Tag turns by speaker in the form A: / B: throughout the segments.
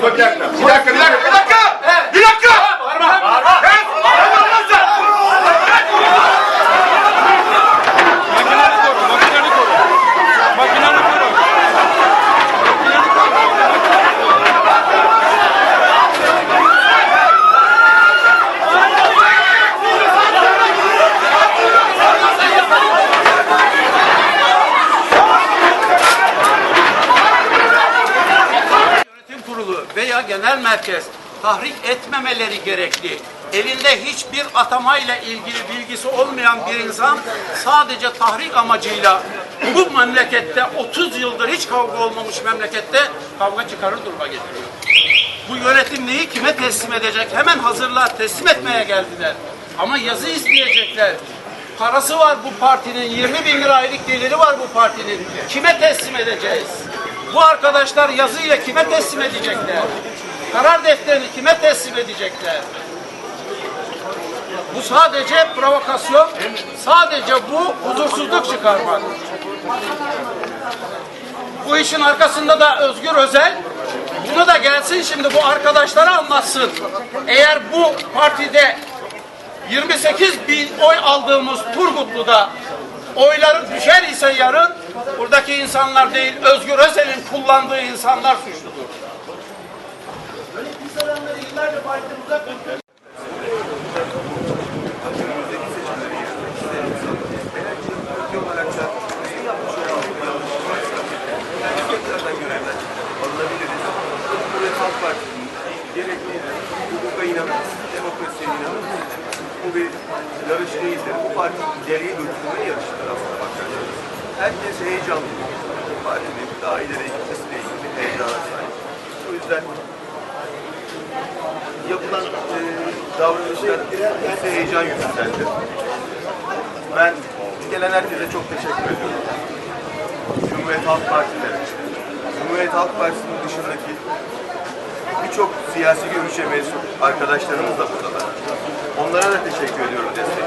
A: Dodecna. Dodecna genel merkez tahrik etmemeleri gerekli. Elinde hiçbir atamayla ilgili bilgisi olmayan bir insan sadece tahrik amacıyla bu memlekette 30 yıldır hiç kavga olmamış memlekette kavga çıkarır duruma getiriyor. Bu yönetim neyi kime teslim edecek? Hemen hazırlar, teslim etmeye geldiler. Ama yazı isteyecekler. Parası var bu partinin, 20 bin lira aylık geliri var bu partinin. Kime teslim edeceğiz? Bu arkadaşlar yazıyla kime teslim edecekler? Karar defterini kime teslim edecekler? Bu sadece provokasyon, sadece bu huzursuzluk çıkarmak. Bu işin arkasında da Özgür Özel, bunu da gelsin şimdi bu arkadaşlara anlatsın. Eğer bu partide 28 bin oy aldığımız Turgutlu'da oyları düşer ise yarın buradaki insanlar değil Özgür Özel'in kullandığı insanlar suçludur.
B: Bu bir yarış değildir. Bu parti ileriye götürme yarışıdır aslında. Herkes heyecanlı. Partinin daha ileri gitmesiyle ilgili heyecana sahip. O yüzden yapılan e, davranışlar hepsi heyecan yüzündendir. Ben gelen herkese çok teşekkür ediyorum. Cumhuriyet Halk Partileri, Cumhuriyet Halk Partisi'nin dışındaki birçok siyasi görüşe mensup arkadaşlarımız da buradalar. Onlara da teşekkür ediyorum destek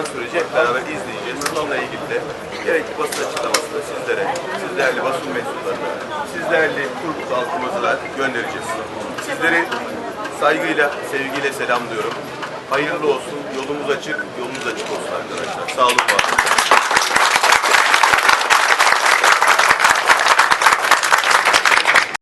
B: olan süreci hep beraber izleyeceğiz. Bununla ilgili de gerekli basın açıklamasını sizlere, siz değerli basın mensuplarına, siz değerli Turgut halkımıza göndereceğiz. Sizleri saygıyla, sevgiyle selamlıyorum. Hayırlı olsun, yolumuz açık, yolunuz açık olsun arkadaşlar. Sağ olun, var olun.